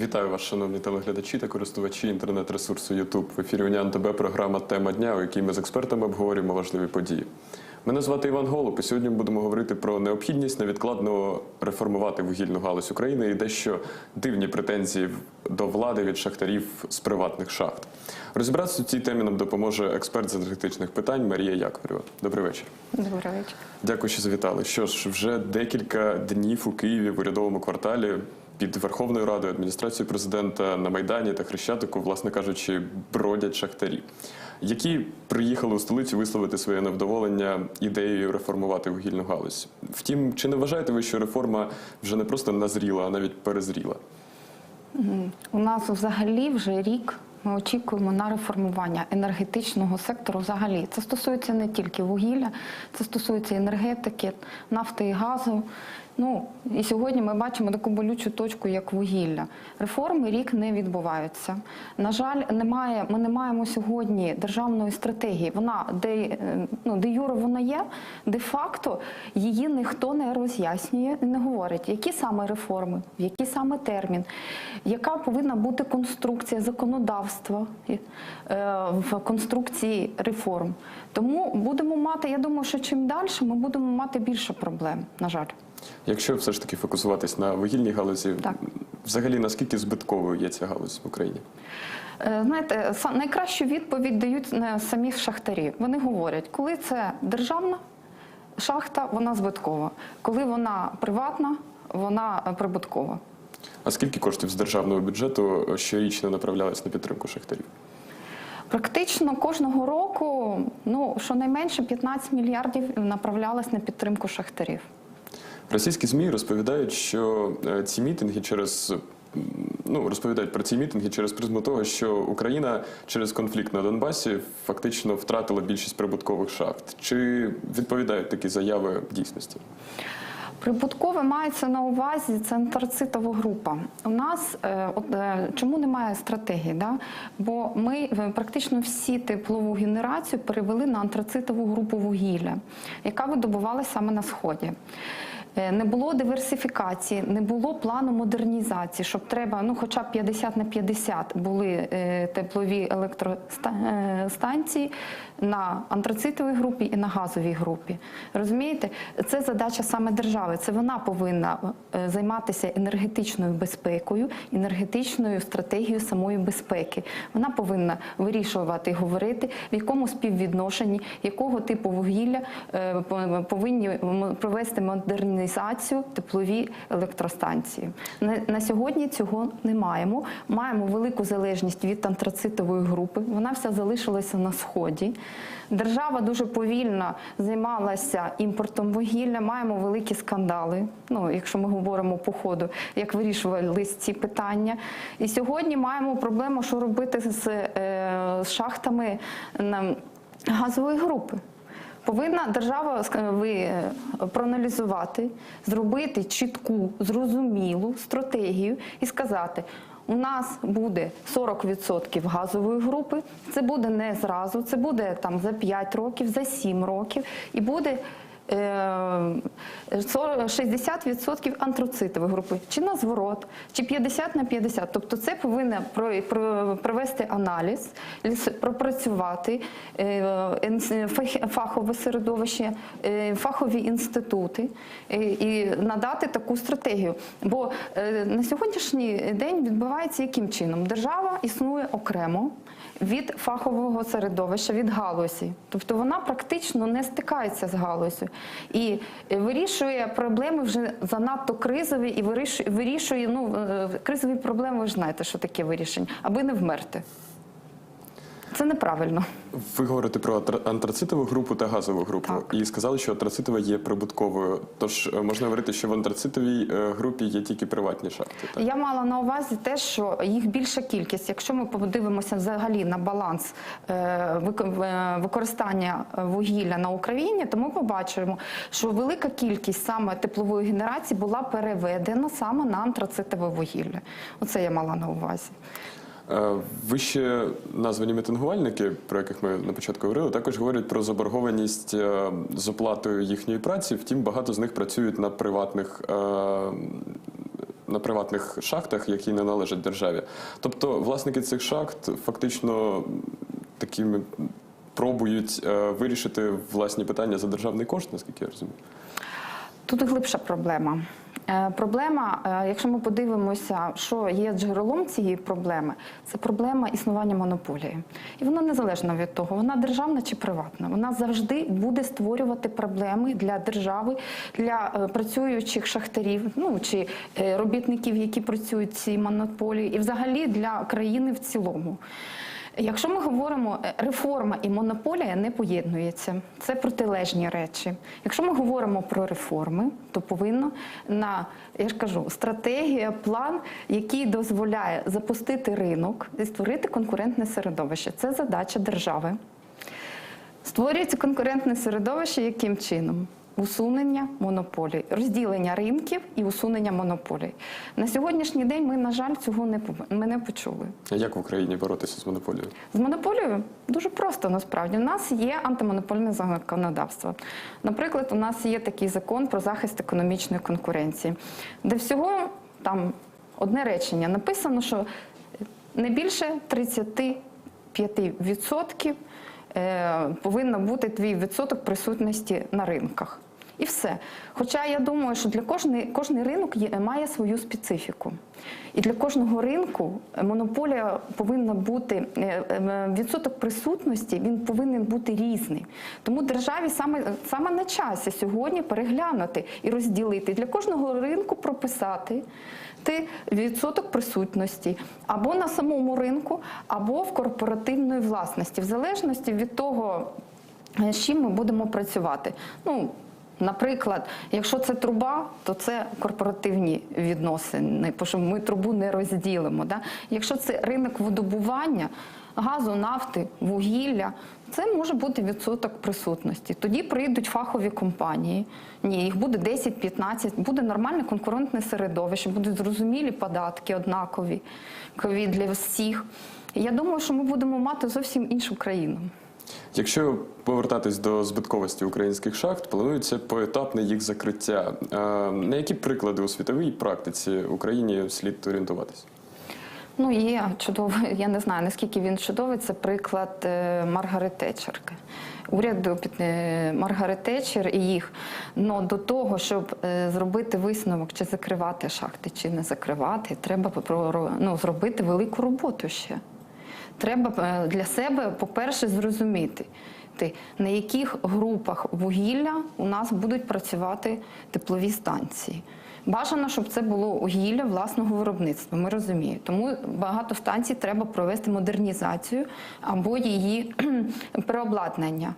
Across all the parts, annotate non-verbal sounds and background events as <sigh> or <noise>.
Вітаю вас, шановні телеглядачі та користувачі інтернет-ресурсу YouTube. В ефірі Уніан ТБ програма Тема дня, у якій ми з експертами обговорюємо важливі події. Мене звати Іван Голуб, і сьогодні ми будемо говорити про необхідність невідкладно реформувати вугільну галузь України і дещо дивні претензії до влади від шахтарів з приватних шахт. Розібратися в цій темі нам допоможе експерт з енергетичних питань Марія Яковлєва. Добрий вечір. Добрий вечір. Дякую, що завітали. Що ж, вже декілька днів у Києві в урядовому кварталі під Верховною Радою адміністрацією президента на Майдані та Хрещатику, власне кажучи, бродять шахтарі, які приїхали у столицю висловити своє невдоволення ідеєю реформувати вугільну галузь. Втім, чи не вважаєте ви, що реформа вже не просто назріла, а навіть перезріла? У нас взагалі вже рік ми очікуємо на реформування енергетичного сектору. Взагалі це стосується не тільки вугілля, це стосується енергетики, нафти і газу. Ну і сьогодні ми бачимо таку болючу точку, як вугілля. Реформи рік не відбуваються. На жаль, немає. Ми не маємо сьогодні державної стратегії. Вона де е, ну де юре вона є, де факто її ніхто не роз'яснює не говорить, які саме реформи, в який саме термін, яка повинна бути конструкція законодавства е, в конструкції реформ. Тому будемо мати. Я думаю, що чим далі ми будемо мати більше проблем. На жаль. Якщо все ж таки фокусуватись на вугільній галузі, Так. взагалі наскільки збитковою є ця галузь в Україні? Е, Знаєте, найкращу відповідь дають е, самі шахтарі. Вони говорять, коли це державна шахта, вона збиткова. Коли вона приватна, вона е, прибуткова. А скільки коштів з державного бюджету щорічно направлялись на підтримку шахтарів? Практично кожного року, ну щонайменше 15 мільярдів направлялось на підтримку шахтарів. Російські змі розповідають, що е, ці мітинги через ну розповідають про ці мітинги через призму того, що Україна через конфлікт на Донбасі фактично втратила більшість прибуткових шахт. Чи відповідають такі заяви дійсності? Прибуткове мається на увазі це антрацитова група. У нас е, от, е, чому немає стратегії? Да? Бо ми практично всі теплову генерацію перевели на антрацитову групу вугілля, яка видобувалася саме на сході. Е, Не було диверсифікації, не було плану модернізації, щоб треба, ну хоча б 50 на 50 були е, теплові електростанції на антрацитовій групі і на газовій групі. Розумієте, це задача саме держави. Це вона повинна е, займатися енергетичною безпекою, енергетичною стратегією самої безпеки. Вона повинна вирішувати і говорити, в якому співвідношенні, якого типу вугілля е, по- повинні провести модернізацію теплові електростанції. На сьогодні цього не маємо. Маємо велику залежність від антрацитової групи. Вона вся залишилася на сході. Держава дуже повільно займалася імпортом вугілля. Маємо великі скандали. Ну, якщо ми говоримо по ходу, як вирішувались ці питання. І сьогодні маємо проблему, що робити з, е, з шахтами газової групи. Повинна держава ви е, проаналізувати, зробити чітку, зрозумілу стратегію і сказати: у нас буде 40% газової групи. Це буде не зразу, це буде там за 5 років, за 7 років, і буде. Е, 40 60% антрацитової групи, чи на зворот, чи 50 на 50. Тобто це про- провести аналіз, пропрацювати е, фахове середовище, е, фахові інститути е, і надати таку стратегію. Бо е, на сьогоднішній день відбувається яким чином? Держава існує окремо від фахового середовища, від галузі. Тобто вона практично не стикається з галузю і вирішує проблеми вже занадто кризові і вирішує, вирішує ну, е, кризові проблеми, ви ж знаєте, що таке вирішення, аби не вмерти. Це неправильно. Ви говорите про антрацитову групу та газову групу, Так. і сказали, що антрацитова є прибутковою. Тож е, можна говорити, що в антрацитовій е, групі є тільки приватні шахти. Так? Я мала на увазі те, що їх більша кількість. Якщо ми подивимося взагалі на баланс е, використання вугілля на Україні, то ми побачимо, що велика кількість саме теплової генерації була переведена саме на антрацитове вугілля. Оце я мала на увазі. Е, Вище названі мітингувальники, про яких ми на початку говорили, також говорять про заборгованість е, з оплатою їхньої праці. Втім, багато з них працюють на приватних е, на приватних шахтах, які не належать державі. Тобто власники цих шахт фактично такими пробують вирішити власні питання за державний кошт, наскільки я розумію. Тут глибша проблема. Е, Проблема, е, якщо ми подивимося, що є джерелом цієї проблеми, це проблема існування монополії. І вона незалежна від того, вона державна чи приватна. Вона завжди буде створювати проблеми для держави, для е, працюючих шахтарів, ну чи робітників, які працюють в цій монополії, і взагалі для країни в цілому. Якщо ми говоримо е, реформа і монополія не поєднуються, це протилежні речі. Якщо ми говоримо про реформи, то повинно на я ж кажу стратегія, план, який дозволяє запустити ринок і створити конкурентне середовище. Це задача держави. Створюється конкурентне середовище яким чином? Усунення монополій, розділення ринків і усунення монополій. На сьогоднішній день ми, на жаль, цього не ми не почули. А як в Україні боротися з монополією? З монополією дуже просто насправді. У нас є антимонопольне законодавство. Наприклад, у нас є такий закон про захист економічної конкуренції, де всього там одне речення написано, що не більше 35% е, повинно бути твій відсоток присутності на ринках. І все. Хоча я думаю, що для кожної кожний ринок є, має свою специфіку. І для кожного ринку монополія повинна бути е, е, відсоток присутності, він повинен бути різний. Тому державі саме, саме на часі сьогодні переглянути і розділити для кожного ринку прописати ти відсоток присутності або на самому ринку, або в корпоративної власності, в залежності від того, е, з чим ми будемо працювати. Ну, Наприклад, якщо це труба, то це корпоративні відносини, що ми трубу не розділимо. Да? Якщо це ринок видобування газу, нафти, вугілля, це може бути відсоток присутності. Тоді прийдуть фахові компанії. Ні, їх буде 10-15, буде нормальне конкурентне середовище, будуть зрозумілі податки однакові кові для всіх. Я думаю, що ми будемо мати зовсім іншу країну. Якщо повертатись до збитковості українських шахт, планується поетапне їх закриття. Е, На які приклади у світовій практиці Україні слід орієнтуватися? Ну, є чудовий, я не знаю наскільки він чудовий. Це приклад е, Маргарет Тетчерки. Уряду під е, Маргарет Тетчер і їх. Но до того, щоб зробити висновок, чи закривати шахти, чи не закривати, треба ну, зробити велику роботу ще. Треба е, для себе, по-перше, зрозуміти, ти, на яких групах вугілля у нас будуть працювати теплові станції. Бажано, щоб це було вугілля власного виробництва. Ми розуміємо. Тому багато станцій треба провести модернізацію або її <clears throat> переобладнання.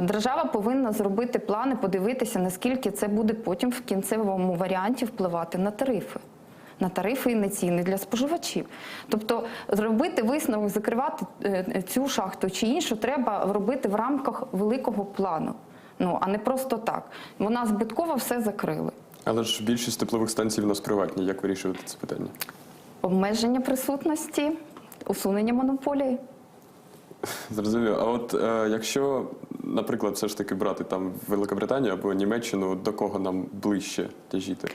Держава повинна зробити плани, подивитися, наскільки це буде потім в кінцевому варіанті впливати на тарифи на тарифи і на ціни для споживачів. Тобто зробити висновок, закривати е, цю шахту чи іншу треба робити в рамках великого плану. Ну а не просто так. Вона збиткова все закрили. Але ж більшість теплових станцій в нас приватні. Як вирішувати це питання? Обмеження присутності, усунення монополії. Зрозуміло. А от е, якщо, наприклад, все ж таки брати там Великобританію або Німеччину, до кого нам ближче тяжіти?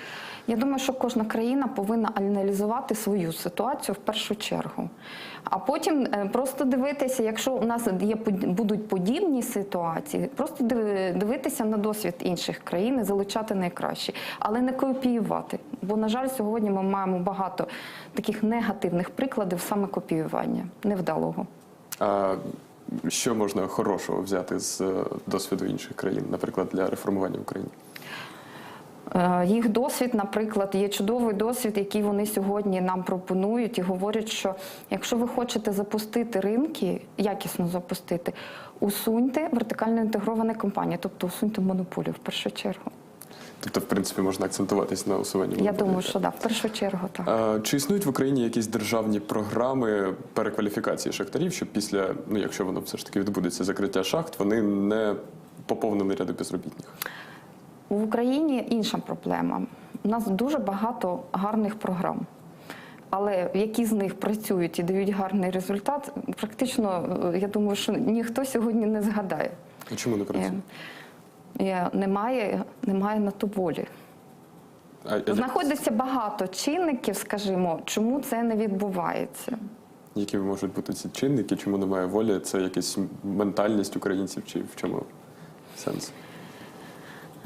Я думаю, що кожна країна повинна аналізувати свою ситуацію в першу чергу. А потім е, просто дивитися, якщо у нас є будуть подібні ситуації, просто диви- дивитися на досвід інших країн і залучати найкраще, але не копіювати. Бо, на жаль, сьогодні ми маємо багато таких негативних прикладів саме копіювання невдалого. А що можна хорошого взяти з е, досвіду інших країн, наприклад, для реформування України? Е, Їх досвід, наприклад, є чудовий досвід, який вони сьогодні нам пропонують і говорять, що якщо ви хочете запустити ринки, якісно запустити, усуньте вертикально інтегровані компанії, тобто усуньте монополію в першу чергу. Тобто, в принципі, можна акцентуватись на усуванні. Я думаю, що да, в першу чергу так. А, Чи існують в Україні якісь державні програми перекваліфікації шахтарів, щоб після, ну якщо воно все ж таки відбудеться закриття шахт, вони не поповнили ряди безробітних? В Україні інша проблема. У нас дуже багато гарних програм. Але які з них працюють і дають гарний результат, практично е, я думаю, що ніхто сьогодні не згадає. А чому не працює? Е, Немає, немає на то волі. Знаходиться багато чинників, скажімо, чому це не відбувається. Які можуть бути ці чинники, чому немає волі? Це якась ментальність українців, чи в чому сенс?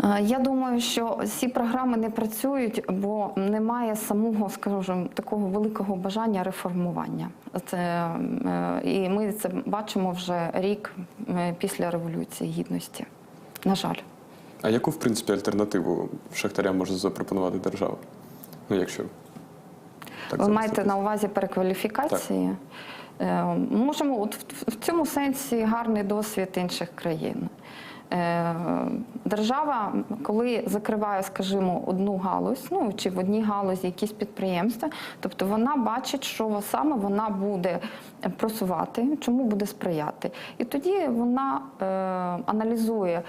Е, Я думаю, що ці програми не працюють, бо немає самого, скажімо, такого великого бажання реформування. Це, е, і ми це бачимо вже рік після Революції Гідності. На жаль. А яку, в принципі, альтернативу шахтарям може запропонувати держава? Ну, якщо так Ви маєте на увазі перекваліфікації? Так. Можемо от в- в цьому сенсі гарний досвід інших країн. Е, Держава, коли закриває, скажімо, одну галузь, ну чи в одній галузі якісь підприємства, тобто вона бачить, що саме вона буде просувати, чому буде сприяти. І тоді вона е, аналізує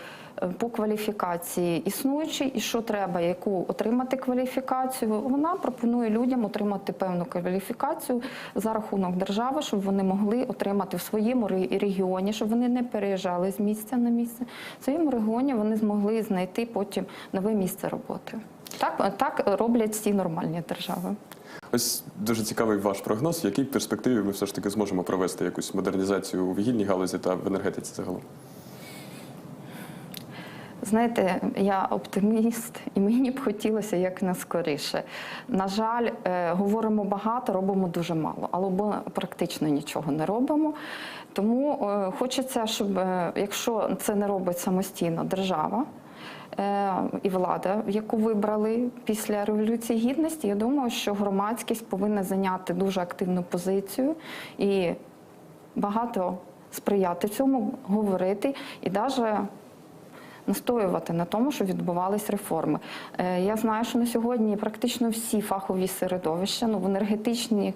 е, по кваліфікації існуючі і що треба, яку отримати кваліфікацію. Вона пропонує людям отримати певну кваліфікацію за рахунок держави, щоб вони могли отримати в своєму регіоні, щоб вони не переїжджали з місця на місце. В своєму регіоні вони змогли знайти потім нове місце роботи. Так, так роблять всі нормальні держави. Ось дуже цікавий ваш прогноз. В якій перспективі ми все ж таки зможемо провести якусь модернізацію у вугільній галузі та в енергетиці загалом? Знаєте, я оптиміст, і мені б хотілося як скоріше. На жаль, е, говоримо багато, робимо дуже мало, або практично нічого не робимо. Тому е, хочеться, щоб е, якщо це не робить самостійно держава. е, І влада, яку вибрали після революції гідності, я думаю, що громадськість повинна зайняти дуже активну позицію і багато сприяти цьому, говорити і навіть настоювати на тому, щоб відбувались реформи. Е, Я знаю, що на сьогодні практично всі фахові середовища, ну в енергетичній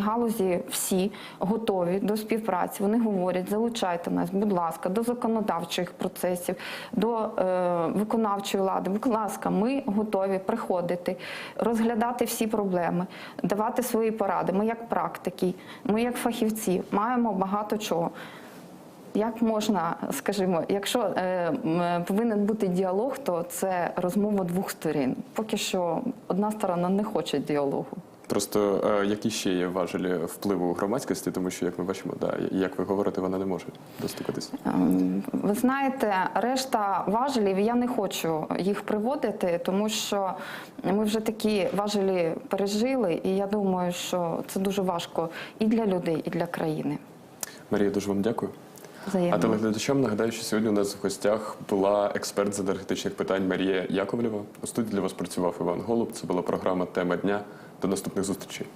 галузі всі готові до співпраці. Вони говорять, залучайте нас, будь ласка, до законодавчих процесів, до е, виконавчої влади. Будь ласка, ми готові приходити, розглядати всі проблеми, давати свої поради. Ми як практики, ми як фахівці маємо багато чого. Як можна, скажімо, якщо е, повинен бути діалог, то це розмова двох сторін. Поки що одна сторона не хоче діалогу. Просто е, які ще є важелі впливу громадськості, тому що, як ми бачимо, да, як ви говорите, вона не може достукатися. Ем, Ви знаєте, решта важелів я не хочу їх приводити, тому що ми вже такі важелі пережили, і я думаю, що це дуже важко і для людей, і для країни. Марія, дуже вам дякую. Взаємно. А телеглядачам нагадаю, що сьогодні у нас в гостях була експерт з енергетичних питань Марія Яковлєва. У студії для вас працював Іван Голуб. Це була програма Тема дня. До наступних зустрічей.